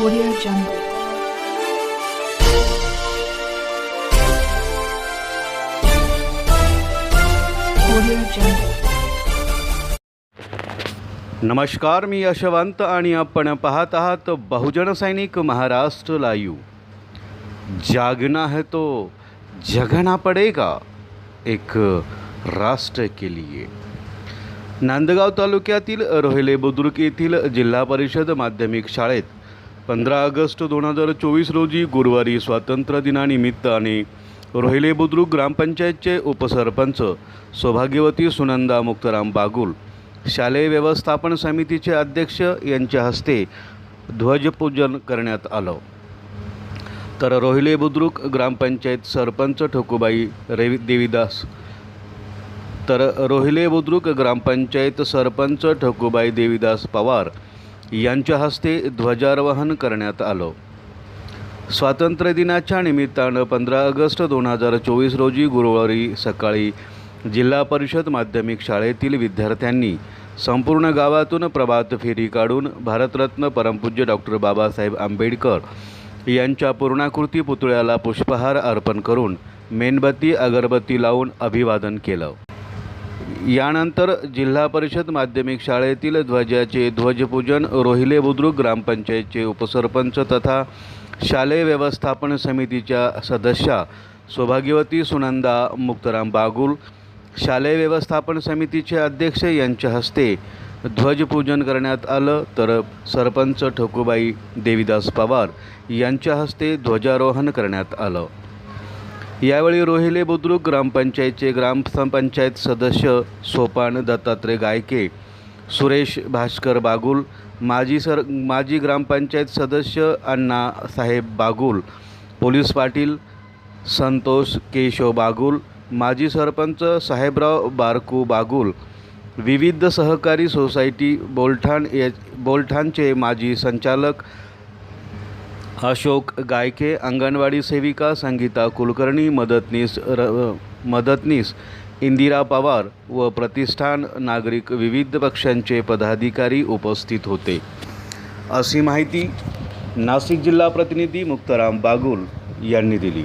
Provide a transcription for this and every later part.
Audio Jungle. Audio Jungle. नमस्कार मी यशवंत आणि आपण पाहत आहात बहुजन सैनिक महाराष्ट्र लाईव्ह जागना है तो जगना पडेगा एक राष्ट्र के लिए नांदगाव तालुक्यातील रोहिले बुद्रुक येथील जिल्हा परिषद माध्यमिक शाळेत पंधरा ऑगस्ट दोन हजार चोवीस रोजी गुरुवारी स्वातंत्र्य दिनानिमित्ताने रोहिले बुद्रुक ग्रामपंचायतचे उपसरपंच सौभाग्यवती सुनंदा मुक्ताराम बागुल शालेय व्यवस्थापन समितीचे अध्यक्ष यांच्या हस्ते ध्वजपूजन करण्यात आलं. तर रोहिले बुद्रुक ग्रामपंचायत सरपंच ठोकूबाई रेवी देवीदास तर रोहिले बुद्रुक ग्रामपंचायत सरपंच ठोकूबाई देवीदास पवार यांच्या हस्ते ध्वजारोहण करण्यात आलं. स्वातंत्र्यदिनाच्या निमित्तानं पंधरा ऑगस्ट दोन हजार चोवीस रोजी गुरुवारी सकाळी जिल्हा परिषद माध्यमिक शाळेतील विद्यार्थ्यांनी संपूर्ण गावातून प्रभात फेरी काढून भारतरत्न परमपूज्य डॉक्टर बाबासाहेब आंबेडकर यांच्या पूर्णाकृती पुतळ्याला पुष्पहार अर्पण करून मेणबत्ती अगरबत्ती लावून अभिवादन केलं. यानंतर जिल्हा परिषद माध्यमिक शाळेतील ध्वजाचे ध्वजपूजन रोहिले बुद्रुक ग्रामपंचायतचे उपसरपंच तथा शालेय व्यवस्थापन समितीच्या सदस्या सौभाग्यवती सुनंदा मुक्तराम बागुल शालेय व्यवस्थापन समितीचे अध्यक्ष यांच्या हस्ते ध्वजपूजन करण्यात आलं. तर सरपंच ठोकूबाई देवीदास पवार यांच्या हस्ते ध्वजारोहण करण्यात आलं. यावेळी रोहिले बुद्रुक ग्रामपंचायतचे ग्रामपंचायत सदस्य सोपान दत्तात्रय गायके सुरेश भास्कर बागुल माजी सर माजी ग्रामपंचायत सदस्य अण्णा साहेब बागुल पोलीस पाटील संतोष केशव बागुल माजी सरपंच साहेबराव बारकू बागुल विविध सहकारी सोसायटी बोलठाण या बोलठाणचे माजी संचालक अशोक गायके अंगणवाडी सेविका संगीता कुलकर्णी मदतनीस र मदतनीस इंदिरा पवार व प्रतिष्ठान नागरिक विविध पक्षांचे पदाधिकारी उपस्थित होते. अशी माहिती नाशिक जिल्हा प्रतिनिधी मुक्ताराम बागुल यांनी दिली.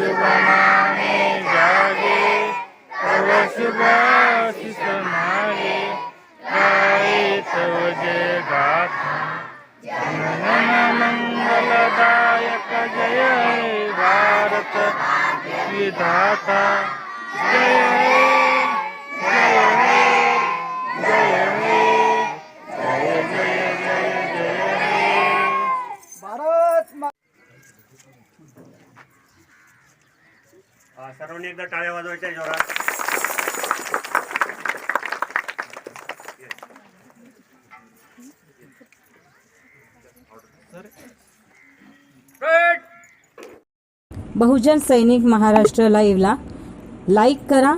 शुभ माने जागे रोजमारी जय गाथा भारत विधाता जय हे जय सर्वांनी एकदा टाळ्या वाजवायच्या जोरात. बहुजन सैनिक महाराष्ट्र लाईव्हला लाईक करा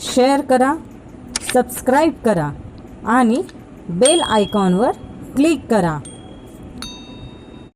शेअर करा सबस्क्राईब करा आणि बेल आयकॉनवर क्लिक करा.